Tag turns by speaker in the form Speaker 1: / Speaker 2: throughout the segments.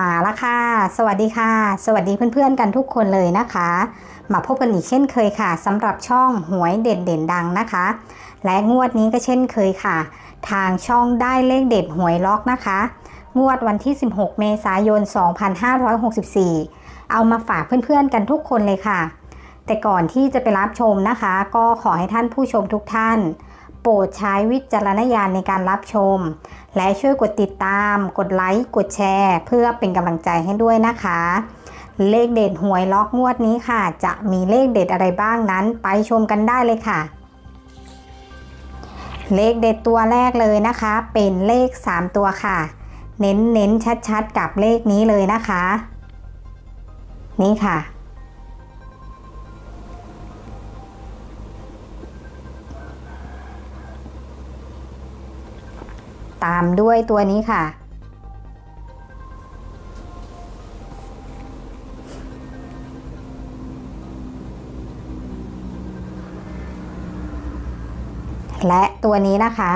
Speaker 1: มาละค่ะ สวัสดีค่ะ สวัสดีเพื่อนๆกันทุกคนเลยนะคะ มาพบกันอีกเช่นเคยค่ะสำหรับช่องหวยเด่นเด่นดังนะคะ และงวดนี้ก็เช่นเคยค่ะ ทางช่องได้เลขเด็ดหวยล็อกนะคะ งวดวันที่ 16 เมษายน 2564 เอามาฝากเพื่อนๆกันทุกคนเลยค่ะ แต่ก่อนที่จะไปรับชมนะคะ ก็ขอให้ท่านผู้ชมทุกท่าน ปรดใช้วิจารณญาณในการรับชม และช่วยกดติดตาม กดไลค์ กดแชร์ เพื่อเป็นกำลังใจให้ด้วยนะคะ เลขเด็ดหวยล็อกงวดนี้ค่ะ จะมีเลขเด็ดอะไรบ้างนั้น ไปชมกันได้เลยค่ะ เลขเด็ดตัวแรกเลยนะคะ เป็นเลข 3 ตัวค่ะ เน้นเน้นชัดๆ กับเลขนี้เลยนะคะ นี่ค่ะ ตามด้วยตัวนี้ค่ะ และตัวนี้นะคะ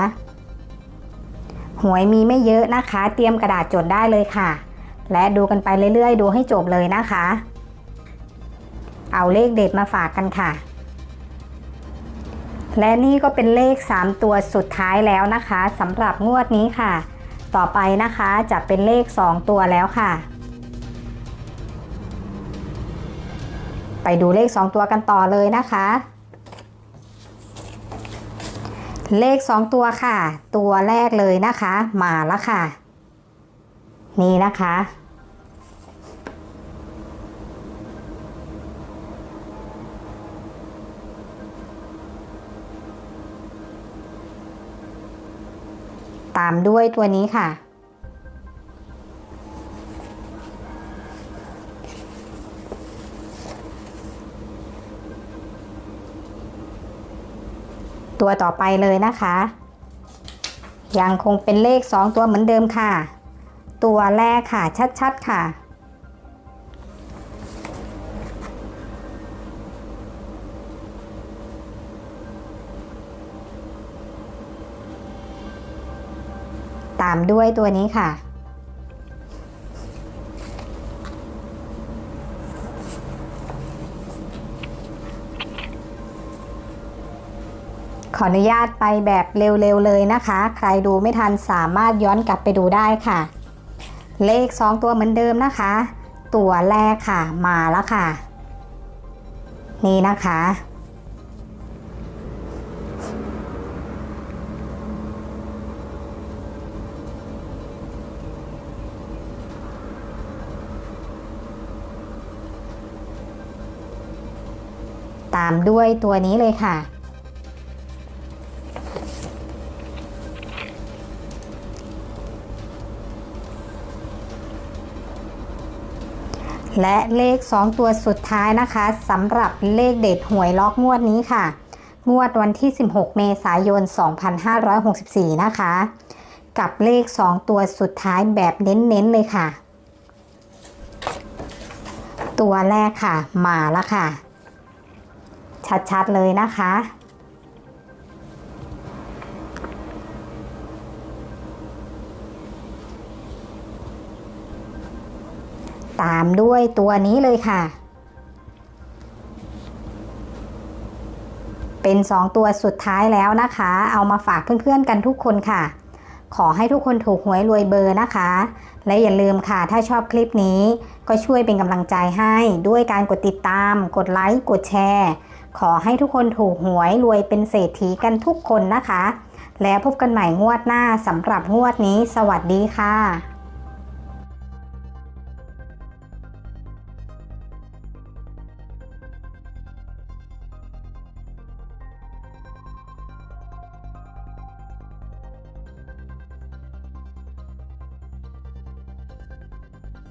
Speaker 1: หวยมีไม่เยอะนะคะ เตรียมกระดาษจดได้เลยค่ะ และดูกันไปเรื่อยๆ ดูให้จบเลยนะคะ เอาเลขเด็ดมาฝากกันค่ะ และนี่ก็เป็นเลข 3 ตัวสุดท้ายแล้วนะคะสำหรับงวดนี้ค่ะ ต่อไปนะคะจะเป็นเลข 2 ตัวแล้วค่ะ ไปดูเลข 2 ตัวกันต่อเลยนะคะ เลข 2 ตัวค่ะ ตัวแรกเลยนะคะ มาแล้วค่ะ นี่นะคะ ตามด้วยตัวนี้ค่ะ ตัวต่อไปเลยนะคะ ยังคงเป็นเลข 2 ตัวเหมือนเดิมค่ะ ตัวแรกค่ะชัดๆค่ะ ตามด้วยตัวนี้ค่ะ ขออนุญาตไปแบบเร็วๆเลยนะคะ ใครดูไม่ทันสามารถย้อนกลับไปดูได้ค่ะ เลข 2 ตัวเหมือนเดิมนะคะ ตัวแรกค่ะมาแล้วค่ะ นี่นะคะ ตามด้วยตัวนี้เลยค่ะ และเลข 2 ตัวสุดท้ายนะคะสำหรับเลขเด็ดหวยล็อกงวดนี้ค่ะ งวดวันที่ 16 เมษายน 2564 นะคะ กับเลข 2 ตัวสุดท้ายแบบเน้นๆเลยค่ะ ตัวแรกค่ะ มาแล้วค่ะ ชัดๆเลยนะคะ ตามด้วยตัวนี้เลยค่ะ เป็น 2 ตัวสุดท้ายแล้วนะคะ เอามาฝากเพื่อนๆกันทุกคนค่ะ ขอให้ทุกคนถูกหวยรวยเบอร์นะคะ และอย่าลืมค่ะถ้าชอบคลิปนี้ก็ช่วยเป็นกำลังใจให้ด้วยการกดติดตาม กดไลค์ กดแชร์ ขอให้ทุกคนถูกหวยรวยเป็นเศรษฐีกันทุกคนนะคะ แล้วพบกันใหม่งวดหน้าสำหรับงวดนี้ สวัสดีค่ะ